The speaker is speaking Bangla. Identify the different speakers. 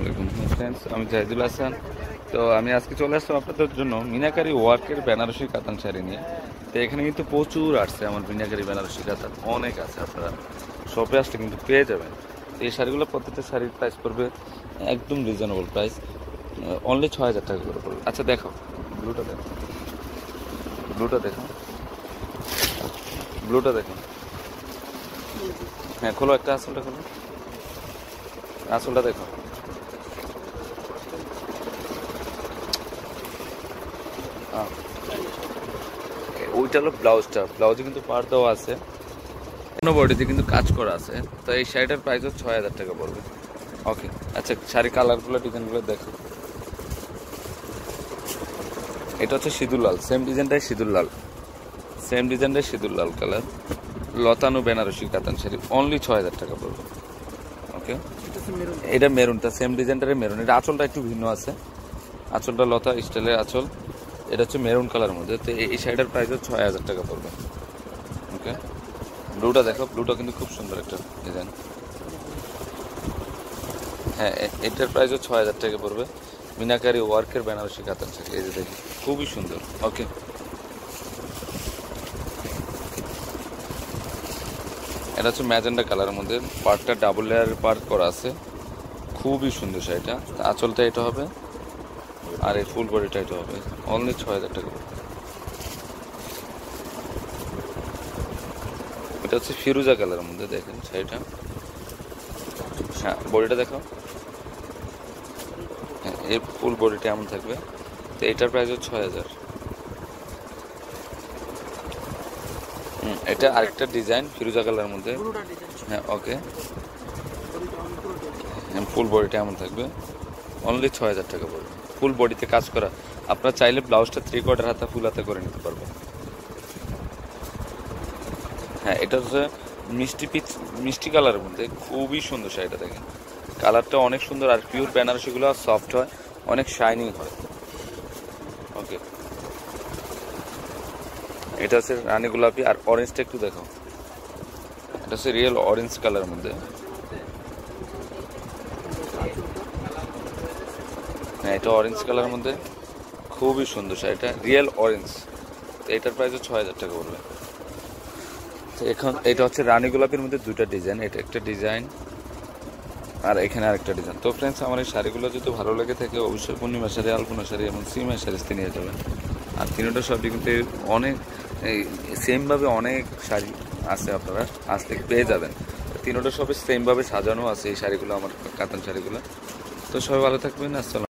Speaker 1: আলাইকুম ফ্রেন্ডস আমি জাহিদুল হাসান। তো আমি আজকে চলে আসলাম আপনাদের জন্য মিনাকারি ওয়ার্কের বেনারসি কাতান শাড়ি নিয়ে। তো এখানে কিন্তু প্রচুর আসছে আমার মিনাকারি বেনারসি কাতান, অনেক আছে আপনারা। শপে আসলে কিন্তু পেয়ে যাবেন। তো এই শাড়িগুলো প্রত্যেকটা শাড়ির প্রাইস পড়বে একদম রিজনেবল প্রাইস অনলি ছয় হাজার টাকা করে পড়বে। আচ্ছা দেখো ব্লুটা দেখো। ব্লুটা দেখো। ব্লুটা দেখো। হ্যাঁ খোলো একটা আসলটা খোলো। আসলটা দেখো। ওইটা হলো ব্লাউজটা। ব্লাউজে কিন্তু পার দেওয়া আছে। কোনো বডিতে কিন্তু কাজ করা আছে। তো এই শাড়িটার প্রাইস হচ্ছে ছয় হাজার টাকা পড়বে। ওকে আচ্ছা শাড়ি কালারগুলো ডিজাইনগুলো দেখো। এটা হচ্ছে সিঁদুর লাল। সেম ডিজাইনটাই সিঁদুর লাল। সেম ডিজাইনটাই সিঁদুর লাল কালার লতানো বেনারসি কাতান শাড়ি। অনলি ছয় হাজার টাকা পড়বে। ওকে এটা মেরুনটা সেম ডিজাইনটারে মেরুন। এটা আঁচলটা একটু ভিন্ন আছে। আঁচলটা লতা স্টাইলের আঁচল। এটা হচ্ছে মেরুন কালার মধ্যে। তো এই- শাড়িটার প্রাইস হচ্ছে ছয় হাজার টাকা পড়বে। ওকে ব্লুটা দেখো ব্লুটা কিন্তু খুব সুন্দর একটা ডিজাইন হ্যাঁ এটার প্রাইস হচ্ছে ছয় হাজার টাকা পড়বে। মিনাকারি ওয়ার্কের বেনারসি কাতান শাড়ি। এই যে দেখি, খুবই সুন্দর। ওকে এটা হচ্ছে ম্যাজেন্ডা কালারের মধ্যে। পার্টটা ডাবল লেয়ারের পার্ট করা আছে। খুবই সুন্দর শাড়িটা। আঁচলটা এটা হবে। আর এই ফুল বডিটা এটা হবে। অনলি ছয় হাজার টাকা এটা হচ্ছে ফিরুজা কালারের মধ্যে দেখেন শাড়িটা। হ্যাঁ বডিটা দেখো হ্যাঁ এই ফুল বডিটা এমন থাকবে। তো এটার প্রাইস হচ্ছে ছয় হাজার। এটা আরেকটা ডিজাইন ফিরুজা কালারের মধ্যে। হ্যাঁ ওকে ফুল বডিটা এমন থাকবে। অনলি ছয় হাজার টাকা পড়বে। ফুল বডিতে কাজ করা, আপনার চাইলে ব্লাউজটা থ্রি কোয়ার্টার হাতা ফুল হাতে করে নিতে পারবেন। হ্যাঁ এটা হচ্ছে মিষ্টি পিচ, মিষ্টি কালারের মধ্যে খুবই সুন্দর শাড়িটা দেখেন। কালারটা অনেক সুন্দর আর পিওর বেনারসিগুলো সফট হয়, অনেক শাইনিং হয়। ওকে এটা হচ্ছে রানী গোলাপি আর অরেঞ্জটা একটু দেখো এটা হচ্ছে রিয়েল অরেঞ্জ কালারের মধ্যে। হ্যাঁ এটা অরেঞ্জ কালারের মধ্যে খুবই সুন্দর শাড়িটা রিয়েল অরেঞ্জ তো এটার প্রাইস ছয় হাজার টাকা পড়বে তো এখন এটা হচ্ছে রানী গোলাপের মধ্যে দুইটা ডিজাইন এটা একটা ডিজাইন আর এখানে আরেকটা ডিজাইন তো ফ্রেন্ডস আমার এই শাড়িগুলো যদি ভালো লেগে থাকে, অবশ্যই পূর্ণিমা শাড়ি, আলপনা শাড়ি এবং সিমা শাড়ি নিয়ে যাবেন। আর তিনটা সবই কিন্তু অনেক সেমভাবে অনেক শাড়ি আছে আপনারা আসলে পেয়ে যাবেন। তিনটা সবে সেমভাবে সাজানো আছে এই শাড়িগুলো, আমার কাতান শাড়িগুলো। তো সবাই ভালো থাকবেন, আসসালাম